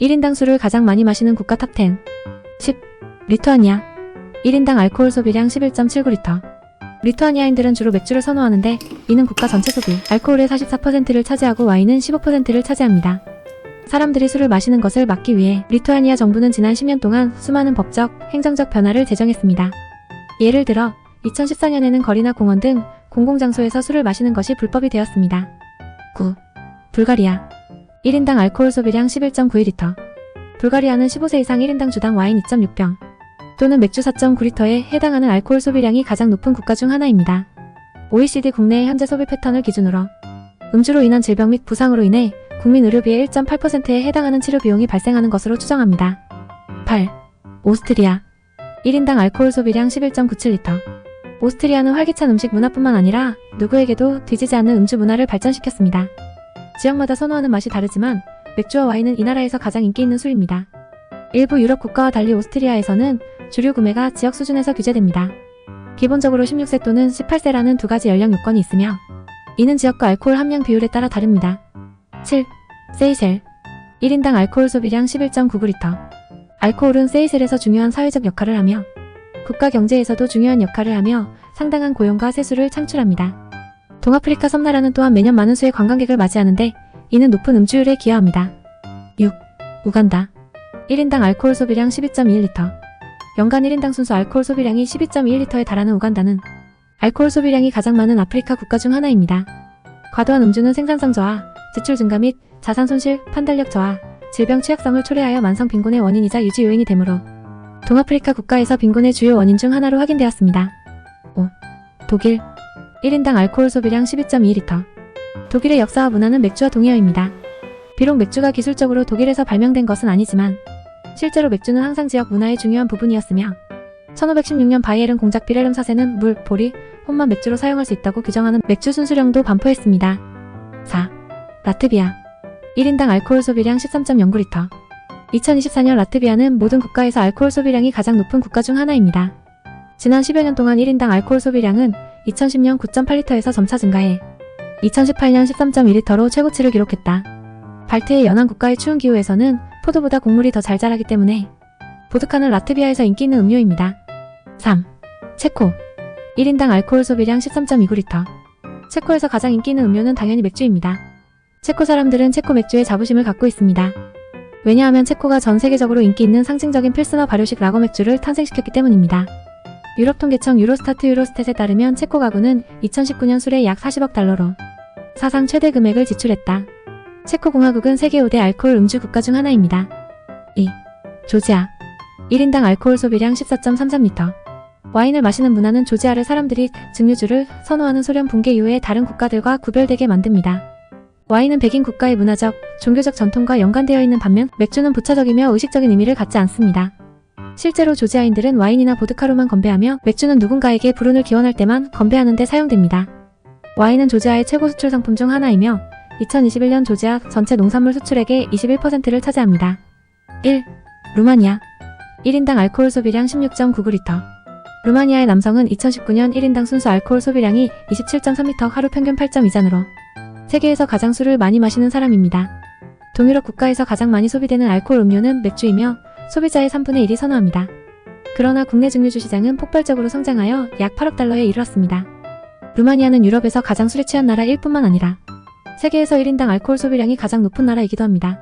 1인당 술을 가장 많이 마시는 국가 탑10 10. 리투아니아 1인당 알코올 소비량 11.79리터 리투아니아인들은 주로 맥주를 선호하는데 이는 국가 전체 소비 알코올의 44%를 차지하고 와인은 15%를 차지합니다. 사람들이 술을 마시는 것을 막기 위해 리투아니아 정부는 지난 10년 동안 수많은 법적, 행정적 변화를 제정했습니다. 예를 들어 2014년에는 거리나 공원 등 공공장소에서 술을 마시는 것이 불법이 되었습니다. 9. 불가리아 1인당 알코올 소비량 11.91리터 불가리아는 15세 이상 1인당 주당 와인 2.6병 또는 맥주 4.9리터에 해당하는 알코올 소비량이 가장 높은 국가 중 하나입니다. OECD 국내의 현재 소비 패턴을 기준으로 음주로 인한 질병 및 부상으로 인해 국민 의료비의 1.8%에 해당하는 치료 비용이 발생하는 것으로 추정합니다. 8. 오스트리아 1인당 알코올 소비량 11.97리터 오스트리아는 활기찬 음식 문화뿐만 아니라 누구에게도 뒤지지 않는 음주 문화를 발전시켰습니다. 지역마다 선호하는 맛이 다르지만 맥주와 와인은 이 나라에서 가장 인기 있는 술입니다. 일부 유럽 국가와 달리 오스트리아에서는 주류 구매가 지역 수준에서 규제됩니다. 기본적으로 16세 또는 18세라는 두 가지 연령 요건이 있으며 이는 지역과 알코올 함량 비율에 따라 다릅니다. 7. 세이셀 1인당 알코올 소비량 11.99리터 알코올은 세이셀에서 중요한 사회적 역할을 하며 국가 경제에서도 중요한 역할을 하며 상당한 고용과 세수를 창출합니다. 동아프리카 섬나라는 또한 매년 많은 수의 관광객을 맞이하는데 이는 높은 음주율에 기여합니다. 6. 우간다 1인당 알코올 소비량 12.21리터 연간 1인당 순수 알코올 소비량이 12.21리터에 달하는 우간다는 알코올 소비량이 가장 많은 아프리카 국가 중 하나입니다. 과도한 음주는 생산성 저하, 지출 증가 및 자산 손실, 판단력 저하, 질병 취약성을 초래하여 만성 빈곤의 원인이자 유지 요인이 되므로 동아프리카 국가에서 빈곤의 주요 원인 중 하나로 확인되었습니다. 5. 독일 1인당 알코올 소비량 12.2리터 독일의 역사와 문화는 맥주와 동의어입니다. 비록 맥주가 기술적으로 독일에서 발명된 것은 아니지만 실제로 맥주는 항상 지역 문화의 중요한 부분이었으며 1516년 바이에른 공작 비렐름 사세는 물, 보리, 혼만 맥주로 사용할 수 있다고 규정하는 맥주 순수령도 반포했습니다. 4. 라트비아 1인당 알코올 소비량 13.09리터 2024년 라트비아는 모든 국가에서 알코올 소비량이 가장 높은 국가 중 하나입니다. 지난 10여 년 동안 1인당 알코올 소비량은 2010년 9.8리터에서 점차 증가해 2018년 13.2리터로 최고치를 기록했다. 발트의 연안 국가의 추운 기후에서는 포도보다 곡물이 더 잘 자라기 때문에 보드카는 라트비아에서 인기 있는 음료입니다. 3. 체코 1인당 알코올 소비량 13.29리터 체코에서 가장 인기 있는 음료는 당연히 맥주입니다. 체코 사람들은 체코 맥주에 자부심을 갖고 있습니다. 왜냐하면 체코가 전 세계적으로 인기 있는 상징적인 필스너 발효식 라거 맥주를 탄생시켰기 때문입니다. 유럽 통계청 유로스타트 유로스탯에 따르면 체코 가구는 2019년 술에 약 40억 달러로 사상 최대 금액을 지출했다. 체코 공화국은 세계 5대 알코올 음주 국가 중 하나입니다. 2. 조지아 1인당 알코올 소비량 14.33리터 와인을 마시는 문화는 조지아를 사람들이 증류주를 선호하는 소련 붕괴 이후에 다른 국가들과 구별되게 만듭니다. 와인은 백인 국가의 문화적, 종교적 전통과 연관되어 있는 반면 맥주는 부차적이며 의식적인 의미를 갖지 않습니다. 실제로 조지아인들은 와인이나 보드카로만 건배하며 맥주는 누군가에게 불운을 기원할 때만 건배하는 데 사용됩니다. 와인은 조지아의 최고 수출 상품 중 하나이며 2021년 조지아 전체 농산물 수출액의 21%를 차지합니다. 1. 루마니아 1인당 알코올 소비량 16.99리터 루마니아의 남성은 2019년 1인당 순수 알코올 소비량이 27.3리터 하루 평균 8.2잔으로 세계에서 가장 술을 많이 마시는 사람입니다. 동유럽 국가에서 가장 많이 소비되는 알코올 음료는 맥주이며 소비자의 3분의 1이 선호합니다. 그러나 국내 증류주 시장은 폭발적으로 성장하여 약 8억 달러에 이르렀습니다. 루마니아는 유럽에서 가장 술에 취한 나라일 뿐만 아니라 세계에서 1인당 알코올 소비량이 가장 높은 나라이기도 합니다.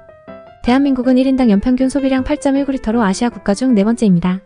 대한민국은 1인당 연평균 소비량 8.19리터로 아시아 국가 중 네 번째입니다.